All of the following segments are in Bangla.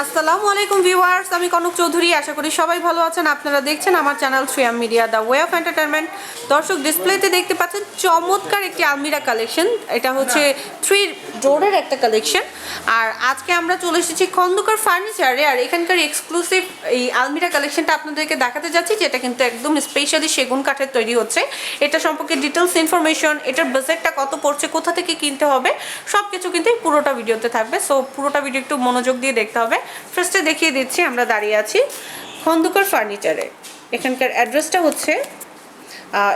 আসসালামু আলাইকুম ভিউয়ার্স, আমি কনক চৌধুরী। আশা করি সবাই ভালো আছেন। আপনারা দেখছেন আমার channel Shriyam media, the way of entertainment দর্শক ডিসপ্লেতে দেখতে পাচ্ছেন চমৎকার একটি আলমিরা কালেকশন এটা হচ্ছে থ্রি ডোরের একটা কালেকশন আর আজকে আমরা চলে এসেছি খন্দকার ফার্নিচারে আর এখানকার এক্সক্লুসিভ এই আলমিরা কালেকশনটা আপনাদেরকে দেখাতে যাচ্ছি, যেটা কিন্তু একদম স্পেশালি সেগুন কাঠের তৈরি হচ্ছে। এটা সম্পর্কে ডিটেলস ইনফরমেশন এটার বাজেটটা কত পড়ছে, কোথা থেকে কিনতে হবে সব কিছু কিন্তু পুরোটা ভিডিওতে থাকবে। সো পুরোটা ভিডিও একটু মনোযোগ দিয়ে দেখতে হবে। ফার্স্টে দেখিয়ে দিচ্ছি, আমরা দাঁড়িয়ে আছি খন্দকার ফার্নিচারে এখানকার অ্যাড্রেসটা হচ্ছে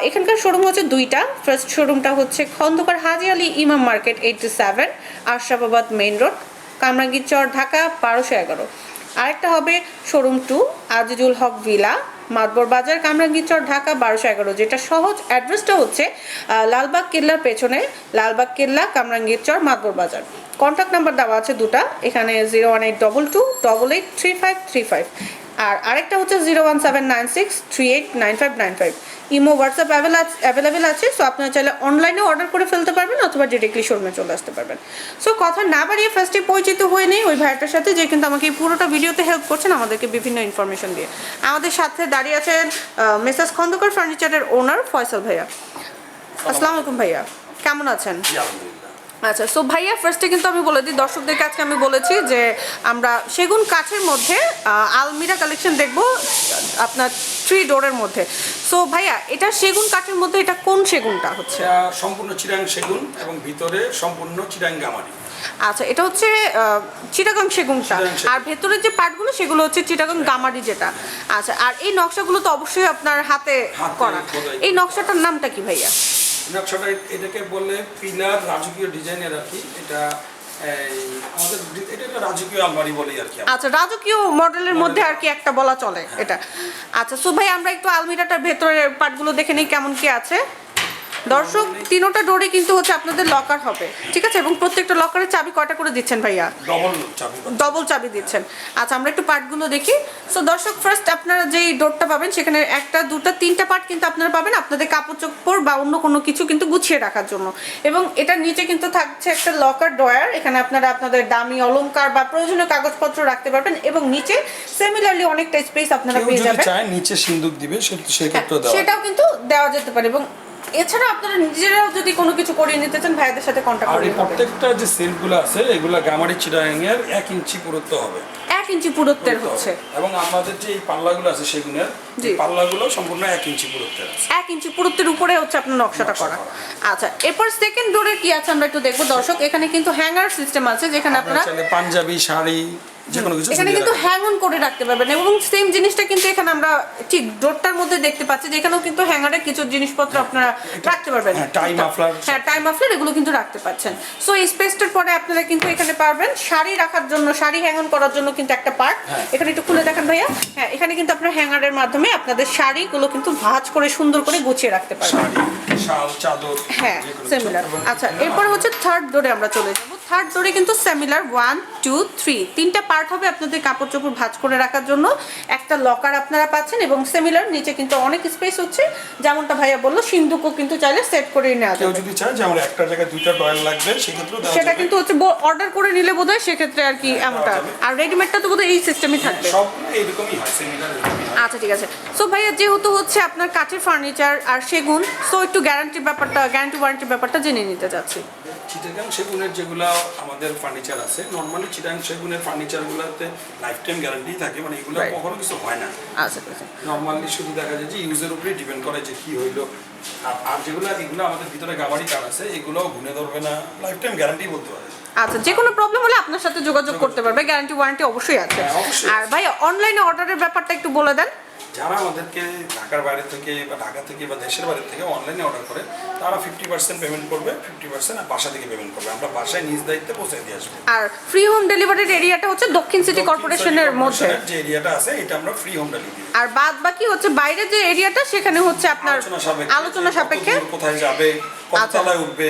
এখানকার শোরুম হচ্ছে দুইটা। ফার্স্ট শোরুমটা হচ্ছে Khandakar Haji Ali Imam market eighty seven Ashrafabad main road Kamrangir Char, Dhaka বারোশো এগারো। আরেকটা হবে showroom two Azizul Haque villa, Matbar Bazar, Kamrangir চর, ঢাকা বারোশো এগারো, যেটা সহজ অ্যাড্রেসটা হচ্ছে লালবাগ কেল্লার পেছনে, লালবাগ কেল্লা, কামরাঙ্গীর চর, মাতবর বাজার। কন্ট্যাক্ট নাম্বার দেওয়া আছে দুটা, এখানে zero one eight double two double eight three five three five আর আরেকটা হচ্ছে zero one seven nine six three eight nine five nine five. Imo WhatsApp available আছে সো আপনারা চাইলে অনলাইনে অর্ডার করে ফেলতে পারবেন অথবা ডিরেক্টলি শোরুমে চলে আসতে পারবেন। সো কথা না বাড়িয়ে ফার্স্টে পরিচিত হয়ে নেই ওই ভাইটার সাথে যে কিন্তু আমাকে এই পুরোটা ভিডিওতে হেল্প করছেন আমাদেরকে বিভিন্ন ইনফরমেশন দিয়ে। আমাদের সাথে দাঁড়িয়ে আছেন মেসাস খন্দকার ফার্নিচারের ওনার ফয়সাল ভাইয়া। আসসালামু আলাইকুম ভাইয়া কেমন আছেন। আচ্ছা সো ভাইয়া ফার্স্টে কিন্তু আমি বলে দিই দর্শকদের কাছে আমি বলেছি যে আমরা সেগুন কাঠের মধ্যে আলমিরা কালেকশন দেখব আপনার থ্রি ডোরের মধ্যে। সো ভাইয়া এটা সেগুন কাঠের মধ্যে এটা কোন সেগুনটা হচ্ছে? সম্পূর্ণ চিরাং সেগুন এবং ভিতরে সম্পূর্ণ চিরাং গামারি আচ্ছা এটা হচ্ছে চিটাগাং সেগুনটা। আর ভেতরের যে পার্টগুলো সেগুলো হচ্ছে চিটাগাং গামারি যেটা। আচ্ছা আর এই নকশাগুলো তো অবশ্যই আপনার হাতে করা। এই নকশাটার নামটা কি ভাইয়া? নকশাটা এটাকে বললে পিলার রাজকীয় ডিজাইনের আর কি। এটা আমাদের এটা একটা রাজকীয় আলমারি বলি আর কি। আচ্ছা রাজকীয় মডেলের মধ্যে আর কি একটা বলা চলে এটা। আচ্ছা সো ভাই আমরা একটু আলমিরাটার ভেতরের পার্টগুলো দেখে নিই কেমন কি আছে। দর্শক তিনোটা ডোরে কিন্তু হচ্ছে আপনাদের লকার হবে ঠিক আছে? এবং প্রত্যেকটা লকারের চাবি কয়টা করে দিচ্ছেন ভাইয়া? ডবল চাবি ডবল চাবি দিচ্ছেন। আচ্ছা আমরা একটু পার্টগুলো দেখি। সো দর্শক ফার্স্ট আপনারা যেই ডোরটা পাবেন সেখানে একটা দুটো তিনটা পার্ট কিন্তু আপনারা পাবেন আপনাদের কাপড় চোপড় বা অন্য কোনো কিছু কিন্তু গুছিয়ে রাখার জন্য। এবং এটার নিচে কিন্তু থাকছে একটা লকার ড্রয়ার এখানে আপনারা আপনাদের দামি অলংকার বা প্রয়োজনীয় কাগজপত্র রাখতে পারবেন এবং নিচে সিমিলারলি অনেকটা স্পেস আপনারা পেয়ে যাবেন। নিচে সিন্দুক দিবে হ্যাঁ, সেটাও কিন্তু দেওয়া যেতে পারে এবং এছাড়া আপনারা নিজেরাও যদি কোনো কিছু করিয়ে নিতে চান ভাইদের সাথে কন্ট্যাক্ট আর এই প্রত্যেকটা যে সেলগুলো আছে এগুলো গামারি এর এক ইঞ্চি পুরুত্ব হবে। এক ইঞ্চি পুরুত্বের হচ্ছে। এবং আমাদের যে এই পাল্লাগুলো আছে সেগুনের পাল্লাগুলো সম্পূর্ণ এক ইঞ্চি পুরুত্বের আছে। এক ইঞ্চি পুরুত্বের উপরে হচ্ছে আপনার নকশাটা করা। আচ্ছা এরপর সেকেন্ড ডোরে কি আছে আমরা একটু দেখব? দর্শক এখানে কিন্তু হ্যাঙ্গার সিস্টেম আছে যেখানে আপনারা পাঞ্জাবি শাড়ি যে কোনো কিছু এখানে কিন্তু হ্যাং অন করে রাখতে পারবেন এবং সেম জিনিসটা কিন্তু এখানে আমরা ঠিক ডোরটার মধ্যে দেখতে পাচ্ছি যে এখানেও কিন্তু হ্যাঙ্গারে কিছু জিনিসপত্র আপনারা রাখতে পারবেন। হ্যাঁ, tie muffler। হ্যাঁ টাই মাফলার এগুলো কিন্তু রাখতে পাচ্ছেন। সো এই স্পেসটার পরে আপনারা কিন্তু এখানে পারবেন শাড়ি রাখার জন্য শাড়ি হ্যাং অন করার জন্য কিন্তু একটা পার্ট হ্যাঁ। এখানে একটু খুলে দেখেন ভাইয়া। হ্যাঁ এখানে কিন্তু আপনার হ্যাঙ্গারের মাধ্যমে আপনাদের শাড়িগুলো কিন্তু ভাঁজ করে সুন্দর করে গুছিয়ে রাখতে পারবেন। শাড়ি শাল চাদর হ্যাঁ সিমিলার আচ্ছা এরপরে হচ্ছে থার্ড ডোরে আমরা চলে যাব। থার্ড ডোরে কিন্তু সিমিলার ওয়ান টু থ্রি তিনটা পার্ট হবে আপনাদের কাপড় চোপড় ভাঁজ করে রাখার জন্য। একটা লকার আপনারা পাচ্ছেন এবং সিমিলার নিচে কিন্তু অনেক স্পেস হচ্ছে। যেমনটা ভাইয়া বলল সিন্ধুকও কিন্তু চাইলে সেট করে নেওয়া যাবে। যদি চায় যে আমার একটা জায়গায় দুইটা ড্রয়ার লাগবে সেক্ষেত্রেও দেওয়া সেটা কিন্তু হচ্ছে অর্ডার করে নিলে বোধহয় সেক্ষেত্রে আর কি এমনটা। আর রেডিমেডটা তো বোধহয় এই সিস্টেমই থাকবে। সব হয় এরকমই হয়। আচ্ছা ঠিক আছে। সো ভাইয়া যেহেতু হচ্ছে আপনার কাঠের ফার্নিচার আর সেগুন সো একটু গ্যারান্টির ব্যাপারটা গ্যারান্টি ওয়ারেন্টির ব্যাপারটা জেনে নিতে চাচ্ছি। চিটাগাং সেগুনের যেগুলো আমাদের ফার্নিচার আছে নর্মালি চিটাগাং সেগুনের ফার্নিচারগুলোতে লাইফ টাইম গ্যারান্টি থাকে মানে এগুলো কখনো কিছু হয় না। আচ্ছা নর্মালি শুধু দেখা যায় যে ইউজের উপরে ডিপেন্ড করে যে কি হইল। আর- যেগুলো এগুলো আমাদের ভিতরে গাবারি কার আছে এগুলোও ঘুনে ধরবে না লাইফ টাইম গ্যারান্টি বলতে পারে। আচ্ছা যে কোনো প্রবলেম হলে আপনার সাথে যোগাযোগ করতে পারবে গ্যারান্টি ওয়ারেন্টি অবশ্যই আছে। হ্যাঁ, আর ভাই অনলাইনে অর্ডারের ব্যাপারটা একটু বলে দেন। যারা আমাদেরকে ঢাকার বাইরে থেকে বা ঢাকা থেকে বা দেশের বাইরে থেকে অনলাইনে অর্ডার করে তারা ফিফটি পার্সেন্ট পেমেন্ট করবে ফিফটি পার্সেন্ট আর বাসা থেকে পেমেন্ট করবে। আমরা বাসায় নিজ দায়িত্বে পৌঁছে দিয়ে আসব। আর ফ্রি হোম ডেলিভারির এরিয়াটা হচ্ছে দক্ষিণ সিটি কর্পোরেশনের মধ্যে। যে এরিয়াটা আছে এটা আমরা ফ্রি হোম ডেলিভারি আর বাদ বাকি হচ্ছে বাইরে যে এরিয়াটা সেখানে হচ্ছে আপনার আলোচনা সাপেক্ষে আলোচনা সাপেক্ষে কোথায় যাবে কত আচ্ছা। উঠবে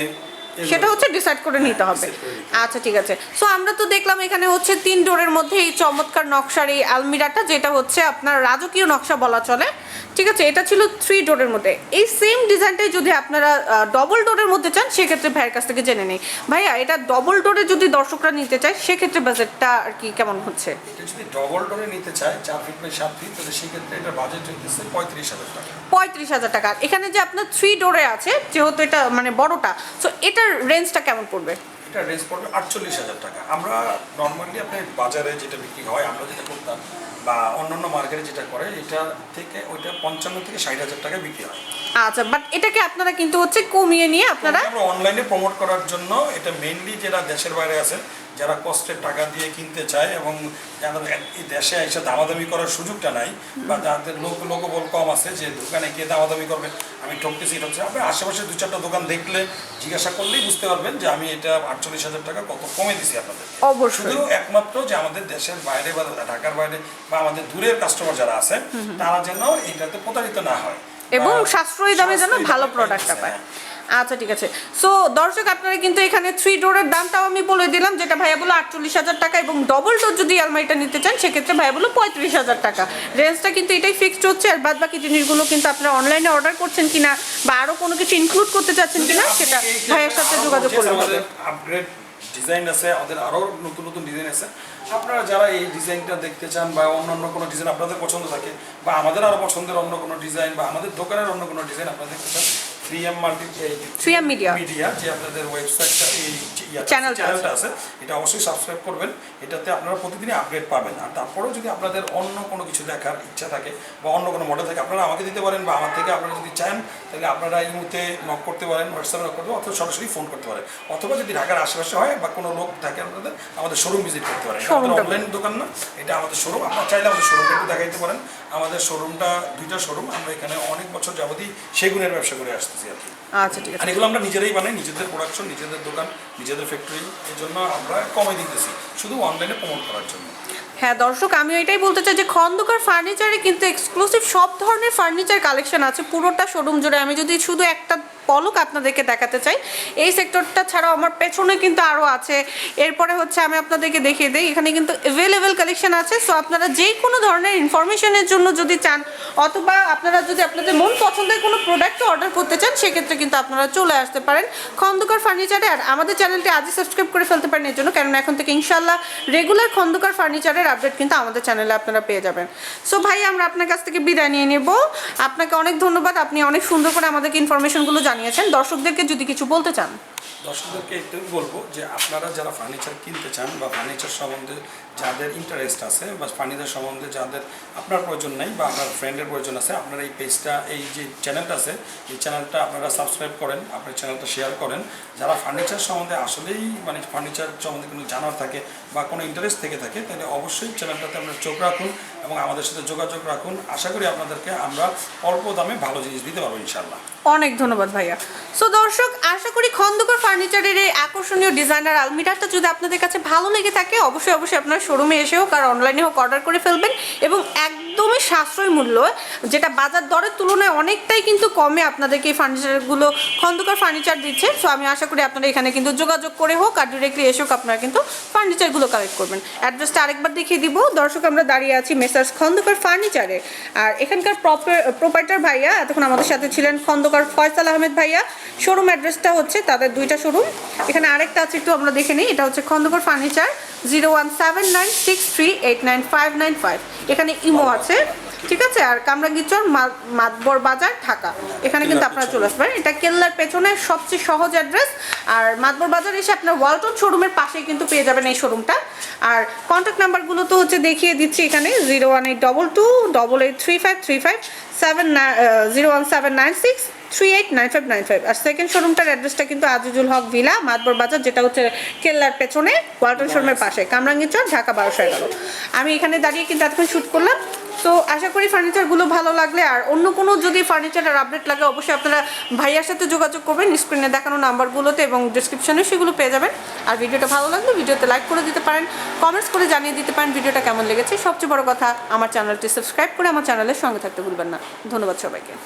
সেটা হচ্ছে ডিসাইড করে নিতে হ্যাঁ, হবে। করে নিতে আচ্ছা ঠিক আছে। সো আমরা তো দেখলাম এখানে হচ্ছে তিন ডোরের মধ্যে এই চমৎকার নকশার এই আলমিরাটা যেটা হচ্ছে আপনার রাজকীয় নকশা বলা চলে। ঠিক আছে এটা ছিল থ্রি ডোরের মধ্যে। এই সেম ডিজাইনটাই যদি আপনারা ডবল ডোরের মধ্যে চান সেক্ষেত্রে ভাইয়ের কাছ থেকে জেনে নেই। ভাইয়া এটা ডবল ডোরে যদি দর্শকরা নিতে চায় সেক্ষেত্রে বাজেটটা আর কি কেমন হচ্ছে? যদি ডবল ডোরে নিতে চায় চার ফিট বাই সাত ফিট তাহলে সেক্ষেত্রে এটা বাজেট হইতেছে পঁয়ত্রিশ হাজার টাকা। পঁয়ত্রিশ হাজার টাকা। এখানে যে আপনার থ্রি ডোরে আছে যেহেতু এটা মানে বড়টা সো এটার রেঞ্জটা কেমন পড়বে? এটা রেঞ্জ পড়বে আটচল্লিশ হাজার টাকা। আমরা নর্মালি আপনি বাজারে যেটা বিক্রি হয় আমরা যেটা করতাম বা অন্যান্য মার্কেটে যেটা করে এটা থেকে ওইটা পঞ্চান্ন থেকে ষাট হাজার টাকা বিক্রি হয়। আচ্ছা বাট এটাকে আপনারা কিন্তু হচ্ছে কমিয়ে নিয়ে আপনারা আমরা অনলাইনে প্রমোট করার জন্য এটা মেইনলি যারা দেশের বাইরে আছেন যারা কষ্টের টাকা দিয়ে কিনতে চায় এবং যাদের এই দেশে এসে দামাদামি করার সুযোগটা নাই বা যাদের লোক লোকবল কম আছে যে দোকানে গিয়ে দামাদামি করবে আমি ঠকতেছি ঠকছি আপনি আশেপাশে দু চারটা দোকান দেখলে জিজ্ঞাসা করলেই বুঝতে পারবেন যে আমি এটা আটচল্লিশ হাজার টাকা কত কমে দিছি আপনাদের। শুধু একমাত্র যে আমাদের দেশের বাইরে বা ঢাকার বাইরে বা আমাদের দূরের কাস্টমার যারা আছে তারা যেন এটাতে প্রতারিত না হয়। এবং সাশ্রয়ী দামে যেন ভালো প্রোডাক্টটা পায়। হ্যাঁ। আচ্ছা ঠিক আছে। সো দর্শক, আপনারা কিন্তু এখানে থ্রি ডোরের দামটাও আমি বলে দিলাম, যেটা ভাইয়া বলো আটচল্লিশ হাজার টাকা এবং ডবল ডোর যদি আলমারিটা নিতে চান, সেক্ষেত্রে ভাইয়া বলো পঁয়ত্রিশ হাজার টাকা। রেঞ্জটা কিন্তু এটাই ফিক্সড হচ্ছে, আর বাদ বাকি জিনিসগুলো কিন্তু আপনারা অনলাইনে অর্ডার করছেন কিনা বা আরও কোনো কিছু ইনক্লুড করতে চাচ্ছেন কিনা, সেটা ভাইয়ের সাথে যোগাযোগ করলে হবে। ডিজাইন আছে, আমাদের আরও নতুন নতুন ডিজাইন আছে। আপনারা যারা এই ডিজাইনটা দেখতে চান বা অন্য অন্য কোনো ডিজাইন আপনাদের পছন্দ থাকে, বা আমাদের আরও পছন্দের অন্য কোনো ডিজাইন বা আমাদের দোকানের অন্য কোনো ডিজাইন আপনারা দেখতে চান three M multi 3M Media। Media. যে আপনাদের ওয়েবসাইটটা এই চ্যানেলটা আছে এটা অবশ্যই সাবস্ক্রাইব করবেন। এটাতে আপনারা প্রতিদিনই আপডেট পাবেন। আর তারপরেও যদি আপনাদের অন্য কোনো কিছু দেখার ইচ্ছা থাকে বা অন্য কোনো মডেল থাকে আপনারা আমাকে দিতে পারেন বা আমার থেকে আপনারা যদি চান তাহলে আপনারা এই মুহূর্তে নক করতে পারেন হোয়াটসঅ্যাপে নক করতে অথবা সরাসরি ফোন করতে পারেন। অথবা যদি ঢাকার আশেপাশে হয় বা কোনো লোক থাকে আপনাদের আমাদের শোরুম ভিজিট করতে পারেন। আমাদের অনলাইন দোকান না এটা আমাদের শোরুম আপনারা চাইলে আমাদের শোরুমটা একটু দেখাইতে পারেন। আমাদের শোরুমটা দুইটা শোরুম আমরা এখানে অনেক বছর যাবতই সেগুনের ব্যবসা করে আসতেছি আর কি। আচ্ছা ঠিক আছে। এগুলো আমরা নিজেরাই বানাই নিজেদের প্রোডাকশন নিজেদের দোকান নিজেদের ফ্যাক্টরি এই জন্য আমরা কমে দিতেছি শুধু অনলাইনে প্রমোট করার জন্য। হ্যাঁ দর্শক আমি এটাই বলতে চাই যে খন্দকার ফার্নিচারে কিন্তু এক্সক্লুসিভ সব ধরনের ফার্নিচার কালেকশন আছে পুরোটা শোরুম জুড়ে। আমি যদি শুধু একটা পলক আপনাদেরকে দেখাতে চাই। এই সেক্টরটা ছাড়াও আমার পেছনে কিন্তু আরও আছে। এরপরে হচ্ছে আমি আপনাদেরকে দেখিয়ে দিই, এখানে কিন্তু অ্যাভেলেবেল কালেকশন আছে। সো আপনারা যে কোনো ধরনের ইনফরমেশনের জন্য যদি চান, অথবা আপনারা যদি আপনাদের মন পছন্দের কোনো প্রোডাক্ট অর্ডার করতে চান, সেক্ষেত্রে কিন্তু আপনারা চলে আসতে পারেন খন্দকার ফার্নিচারে আর আমাদের চ্যানেলটি আজই সাবস্ক্রাইব করে ফেলতে পারেন, এর জন্য। কেননা এখন থেকে ইনশাল্লাহ রেগুলার খন্দকার ফার্নিচারের আপডেট কিন্তু আমাদের চ্যানেলে আপনারা পেয়ে যাবেন। সো ভাই, আমরা আপনার কাছ থেকে বিদায় নিয়ে নেব। আপনাকে অনেক ধন্যবাদ। আপনি অনেক সুন্দর করে আমাদেরকে ইনফরমেশনগুলো জানিয়েছেন, দর্শকদেরকে যদি কিছু বলতে চান। দর্শকদেরকে একটু বলব যে, আপনারা যারা ফার্নিচার কিনতে চান বা ফার্নিচার সম্বন্ধে যাদের ইন্টারেস্ট আছে বা ফার্নিচার সম্বন্ধে যাদের আপনার প্রয়োজন নেই বা আপনার ফ্রেন্ডের প্রয়োজন আছে, আপনার এই পেজটা এই যে চ্যানেলটা আছে, এই চ্যানেলটা আপনারা সাবস্ক্রাইব করেন, আপনার চ্যানেলটা শেয়ার করেন। যারা ফার্নিচার সম্বন্ধে আসলেই মানে ফার্নিচার সম্বন্ধে কোনো জানার থাকে বা কোনো ইন্টারেস্ট থেকে থাকে, তাহলে অবশ্যই চ্যানেলটাতে আপনার চোখ রাখুন এবং আমাদের সাথে যোগাযোগ রাখুন। আশা করি আপনাদেরকে আমরা অল্প দামে ভালো জিনিস দিতে পারব ইনশাল্লাহ অনেক ধন্যবাদ ভাইয়া। সো দর্শক, আশা করি খন্দকার ফার্নিচারের এই আকর্ষণীয় ডিজাইনার আলমিরাটা যদি আপনাদের কাছে ভালো লেগে থাকে, অবশ্যই অবশ্যই আপনার শোরুমে এসে হোক আর অনলাইনে হোক অর্ডার করে ফেলবেন এবং একদমই সাশ্রয় মূল্য, যেটা বাজার দরের তুলনায় অনেকটাই কিন্তু কমে আপনাদেরকে এই ফার্নিচারগুলো খন্দকার ফার্নিচার দিচ্ছে। সো আমি আশা করি আপনারা এখানে কিন্তু যোগাযোগ করে হোক আর ডিরেক্টলি হোক আপনারা কিন্তু ফার্নিচারগুলো কালেক্ট করবেন। অ্যাড্রেসটা আরেকবার দেখিয়ে দিব। দর্শক, আমরা দাঁড়িয়ে আছি মেসার্স খন্দকার ফার্নিচারে আর এখানকার প্রোপাইটার ভাইয়া এতক্ষণ আমাদের সাথে ছিলেন খন্দকার ফয়সাল আহমেদ ভাইয়া। শোরুম অ্যাড্রেসটা হচ্ছে তাদের দুইটা শোরুম এখানে আরেকটা আছে, একটু আমরা দেখে নিই। এটা হচ্ছে Khandakar furniture zero one seven nine six three eight nine five nine five এখানে ইমো আছে। ঠিক আছে? আর কামরাঙ্গিচর মাতবর বাজার ঢাকা। এখানে কিন্তু আপনারা চলে আসবেন। এটা কেল্লার পেছনে সবচেয়ে সহজ অ্যাড্রেস। আর মাতবর বাজার এসে আপনার ওয়ালটন শোরুমের পাশেই কিন্তু পেয়ে যাবেন এই শোরুমটা। আর কন্ট্যাক্ট নাম্বারগুলো তো হচ্ছে দেখিয়ে দিচ্ছি এখানে zero one eight double two double eight three five three five seven zero one seven nine six three eight nine five nine five. আর সেকেন্ড শোরুমটার অ্যাড্রেসটা কিন্তু আজিজুল হক ভিলা মাতবর বাজার যেটা হচ্ছে কেল্লার পেছনে ওয়ালটন শোরুমের পাশে। কামরাঙ্গিচর ঢাকা বারোশো এগারো। আমি এখানে দাঁড়িয়ে কিন্তু এতক্ষণ শ্যুট করলাম। তো আশা করি ফার্নিচারগুলো ভালো লাগলে, আর অন্য কোনো যদি ফার্নিচারের আপডেট লাগে, অবশ্যই আপনারা ভাইয়ার সাথে যোগাযোগ করবেন। স্ক্রিনে দেখানো নাম্বারগুলোতে এবং ডিসক্রিপশনে সেগুলো পেয়ে যাবেন। আর ভিডিওটা ভালো লাগলে ভিডিওতে লাইক করে দিতে পারেন কমেন্টস করে জানিয়ে দিতে পারেন ভিডিওটা কেমন লেগেছে। সবচেয়ে বড় কথা, আমার চ্যানেলটি সাবস্ক্রাইব করে আমার চ্যানেলের সঙ্গে থাকতে ভুলবেন না। ধন্যবাদ সবাইকে।